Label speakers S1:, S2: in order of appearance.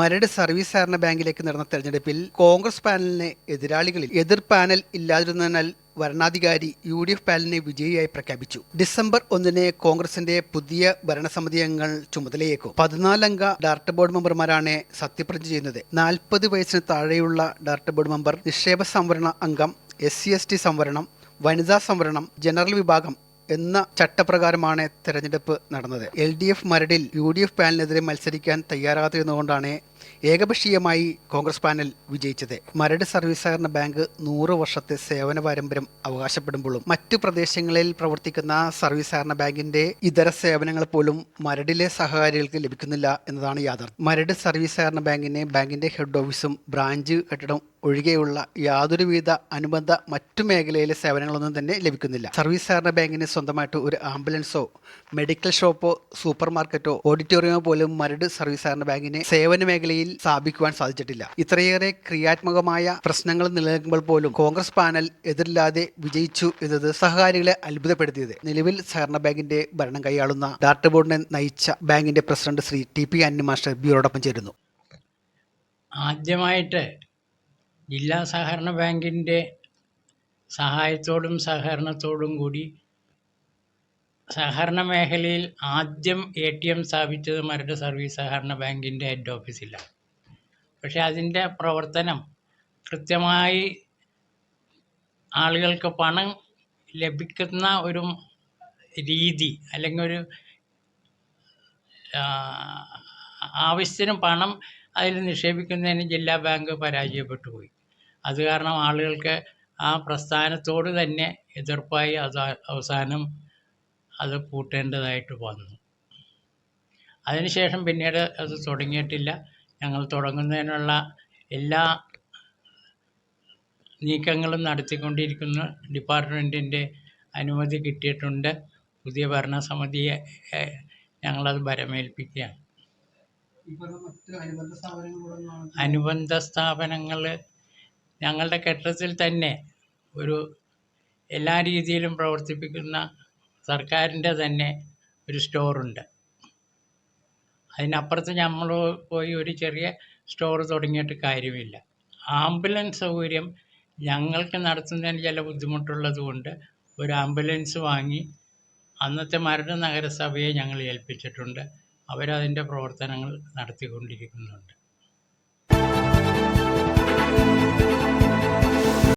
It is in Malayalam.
S1: മരട് സർവീസ് സഹകരണ ബാങ്കിലേക്ക് നടന്ന തെരഞ്ഞെടുപ്പിൽ കോൺഗ്രസ് പാനലിന് എതിരാളികളിൽ എതിർ പാനൽ ഇല്ലാതിരുന്നതിനാൽ വരണാധികാരി യു ഡി എഫ് പാനലിനെ വിജയിയായി പ്രഖ്യാപിച്ചു. ഡിസംബർ ഒന്നിന് കോൺഗ്രസിന്റെ പുതിയ ഭരണസമിതി അംഗങ്ങൾ ചുമതലയേക്കും. പതിനാലംഗ ഡയറക്ടർ ബോർഡ് മെമ്പർമാരാണ് സത്യപ്രതിജ്ഞ ചെയ്യുന്നത്. നാൽപ്പത് വയസ്സിന് താഴെയുള്ള ഡയറക്ടർ ബോർഡ് മെമ്പർ നിക്ഷേപ സംവരണ അംഗം എസ് സി എസ് ടി സംവരണം വനിതാ സംവരണം ജനറൽ വിഭാഗം എന്ന ചട്ടപ്രകാരമാണ് തെരഞ്ഞെടുപ്പ് നടന്നത്. എൽ ഡി എഫ് മരടിൽ യു ഡി എഫ് പാനലിനെതിരെ മത്സരിക്കാൻ തയ്യാറാകാതിരുന്നതുകൊണ്ടാണ് ഏകപക്ഷീയമായി കോൺഗ്രസ് പാനൽ വിജയിച്ചത്. മരട് സർവീസ് സഹകരണ ബാങ്ക് നൂറ് വർഷത്തെ സേവന പാരമ്പര്യം അവകാശപ്പെടുമ്പോഴും മറ്റു പ്രദേശങ്ങളിൽ പ്രവർത്തിക്കുന്ന സർവീസ് സഹകരണ ബാങ്കിന്റെ ഇതര സേവനങ്ങൾ പോലും മരടിലെ സഹകാരികൾക്ക് ലഭിക്കുന്നില്ല എന്നതാണ് യാഥാർത്ഥ്യം. മരട് സർവീസ് സഹകരണ ബാങ്കിനെ ബാങ്കിന്റെ ഹെഡ് ഓഫീസും ബ്രാഞ്ച് കെട്ടിടം ഒഴികെയുള്ള യാതൊരുവിധ അനുബന്ധ മറ്റു മേഖലയിലെ സേവനങ്ങളൊന്നും തന്നെ ലഭിക്കുന്നില്ല. സർവീസ് സഹകരണ ബാങ്കിന് സ്വന്തമായിട്ട് ഒരു ആംബുലൻസോ മെഡിക്കൽ ഷോപ്പോ സൂപ്പർ മാർക്കറ്റോ ഓഡിറ്റോറിയമോ പോലും മരട് സർവീസ് സഹകരണ ബാങ്കിന് സേവന മേഖലയിൽ സ്ഥാപിക്കുവാൻ സാധിച്ചിട്ടില്ല. ഇത്രയേറെ ക്രിയാത്മകമായ പ്രശ്നങ്ങൾ നിലനിൽക്കുമ്പോൾ പോലും കോൺഗ്രസ് പാനൽ എതിരില്ലാതെ വിജയിച്ചു എന്നത് സഹകാരികളെ അത്ഭുതപ്പെടുത്തിയത്. നിലവിൽ സഹകരണ ബാങ്കിന്റെ ഭരണം കൈയാളുന്ന ഡാറ്റ ബോർഡിനെ നയിച്ച ബാങ്കിന്റെ president Shri T P Anni master ബ്യൂറോടൊപ്പം ചേരുന്നു.
S2: ആദ്യമായിട്ട് ജില്ലാ സഹകരണ ബാങ്കിന്റെ സഹായത്തോടും സഹകരണത്തോടും കൂടി സഹകരണ മേഖലയിൽ ആദ്യം എ ടി എം സ്ഥാപിച്ചത് മരട് സർവീസ് സഹകരണ ബാങ്കിന്റെ ഹെഡ് ഓഫീസിലാണ്. പക്ഷേ അതിന്റെ പ്രവർത്തനം കൃത്യമായി ആളുകൾക്ക് പണം ലഭിക്കുന്ന ഒരു രീതി അല്ലെങ്കിൽ ഒരു ആവശ്യത്തിന് പണം അതിൽ നിക്ഷേപിക്കുന്നതിന് ജില്ലാ ബാങ്ക് പരാജയപ്പെട്ടു പോയി. അത് കാരണം ആളുകൾക്ക് ആ പ്രസ്ഥാനത്തോട് തന്നെ എതിർപ്പായി അത് അവസാനം അത് പൂട്ടേണ്ടതായിട്ട് വന്നു. അതിനുശേഷം പിന്നീട് അത് തുടങ്ങിയിട്ടില്ല. ഞങ്ങൾ തുടങ്ങുന്നതിനുള്ള എല്ലാ നീക്കങ്ങളും നടത്തിക്കൊണ്ടിരിക്കുന്ന ഡിപ്പാർട്ട്മെന്റിന്റെ അനുമതി കിട്ടിയിട്ടുണ്ട്. പുതിയ ഭരണസമിതിയെ ഞങ്ങളത് ഭരമേൽപ്പിക്കുകയാണ്. അനുബന്ധ സ്ഥാപനങ്ങൾ ഞങ്ങളുടെ കെട്ടിടത്തിൽ തന്നെ ഒരു എല്ലാ രീതിയിലും പ്രവർത്തിപ്പിക്കുന്ന സർക്കാരിന്റെ തന്നെ ഒരു സ്റ്റോറുണ്ട്. അതിനപ്പുറത്ത് നമ്മൾ പോയി ഒരു ചെറിയ സ്റ്റോർ തുടങ്ങിയിട്ട് കാര്യമില്ല. ആംബുലൻസ് സൗകര്യം ഞങ്ങൾക്ക് നടത്തുന്നതിന് ചില ബുദ്ധിമുട്ടുള്ളത് കൊണ്ട് ഒരു ആംബുലൻസ് വാങ്ങി അന്നത്തെ മരട് നഗരസഭയെ ഞങ്ങൾ ഏൽപ്പിച്ചിട്ടുണ്ട്. അവരതിന്റെ പ്രവർത്തനങ്ങൾ നടത്തിക്കൊണ്ടിരിക്കുന്നുണ്ട്.